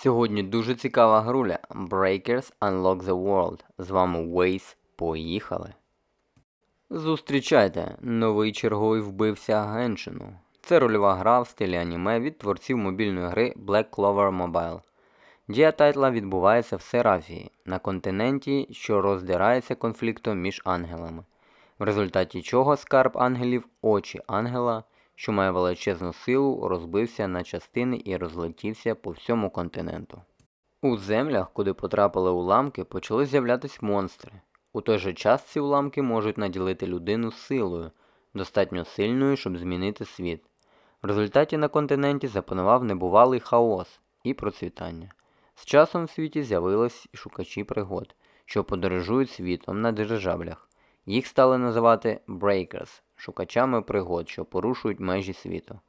Сьогодні дуже цікава груля Breakers Unlock the World. З вами Waze. Поїхали. Зустрічайте новий черговий вбивця Геншину. Це рольова гра в стилі аніме від творців мобільної гри Black Clover Mobile. Дія тайтла відбувається в Серафії, на континенті, що роздирається конфліктом між ангелами, в результаті чого скарб ангелів очі ангела, що має величезну силу, розбився на частини і розлетівся по всьому континенту. У землях, куди потрапили уламки, почали з'являтись монстри. У той же час ці уламки можуть наділити людину силою, достатньо сильною, щоб змінити світ. В результаті на континенті запанував небувалий хаос і процвітання. З часом в світі з'явились і шукачі пригод, що подорожують світом на дирижаблях. Їх стали називати Breakers – шукачами пригод, що порушують межі світу.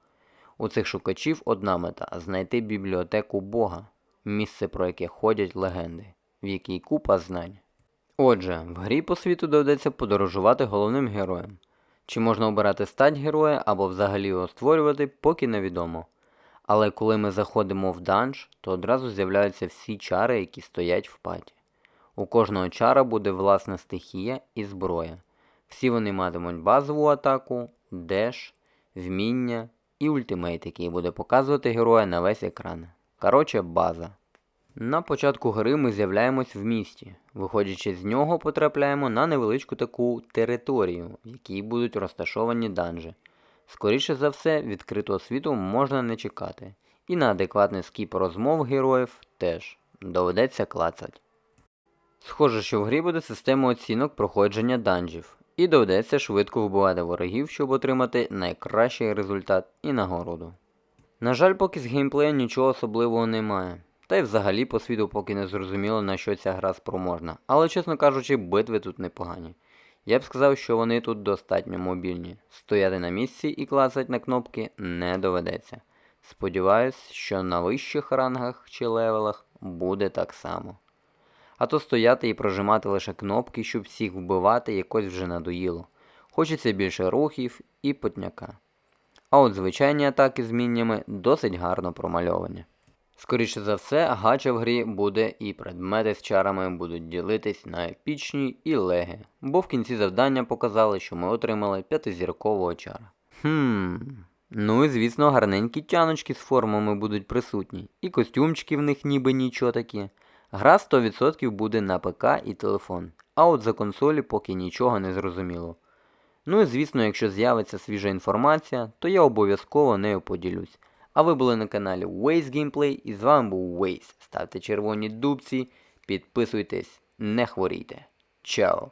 У цих шукачів одна мета знайти бібліотеку Бога, місце, про яке ходять легенди, в якій купа знань. Отже, в грі по світу доведеться подорожувати головним героєм. Чи можна обирати стать героя або взагалі його створювати, поки невідомо. Але коли ми заходимо в данж, то одразу з'являються всі чари, які стоять в паті. У кожного чара буде власна стихія і зброя. Всі вони матимуть базову атаку, деш, вміння і ультимейт, який буде показувати героя на весь екран. Коротше, база. На початку гри ми з'являємось в місті. Виходячи з нього, потрапляємо на невеличку таку територію, в якій будуть розташовані данжі. Скоріше за все, відкритого світу можна не чекати. І на адекватний скіп розмов героїв теж доведеться клацать. Схоже, що в грі буде система оцінок проходження данжів, і доведеться швидко вбивати ворогів, щоб отримати найкращий результат і нагороду. На жаль, поки з геймплею нічого особливого немає. Та й взагалі по світу поки не зрозуміло на що ця гра спроможна, але чесно кажучи, битви тут непогані. Я б сказав, що вони тут достатньо мобільні. Стояти на місці і клацати на кнопки не доведеться. Сподіваюсь, що на вищих рангах чи левелах буде так само. А то стояти і прожимати лише кнопки, щоб всіх вбивати, якось вже надоїло. Хочеться більше рухів і потняка. А от звичайні атаки з міннями досить гарно промальовані. Скоріше за все, гача в грі буде і предмети з чарами будуть ділитись на епічні і леги, бо в кінці завдання показали, що ми отримали п'ятизіркового чара. Хм. Ну і звісно, гарненькі тяночки з формами будуть присутні, і костюмчики в них ніби нічого такі. Гра 100% буде на ПК і телефон, а от за консолі поки нічого не зрозуміло. Ну і звісно, якщо з'явиться свіжа інформація, то я обов'язково нею поділюсь. А ви були на каналі Waze Gameplay і з вами був Waze. Ставте червоні дубці, підписуйтесь, не хворійте. Чао!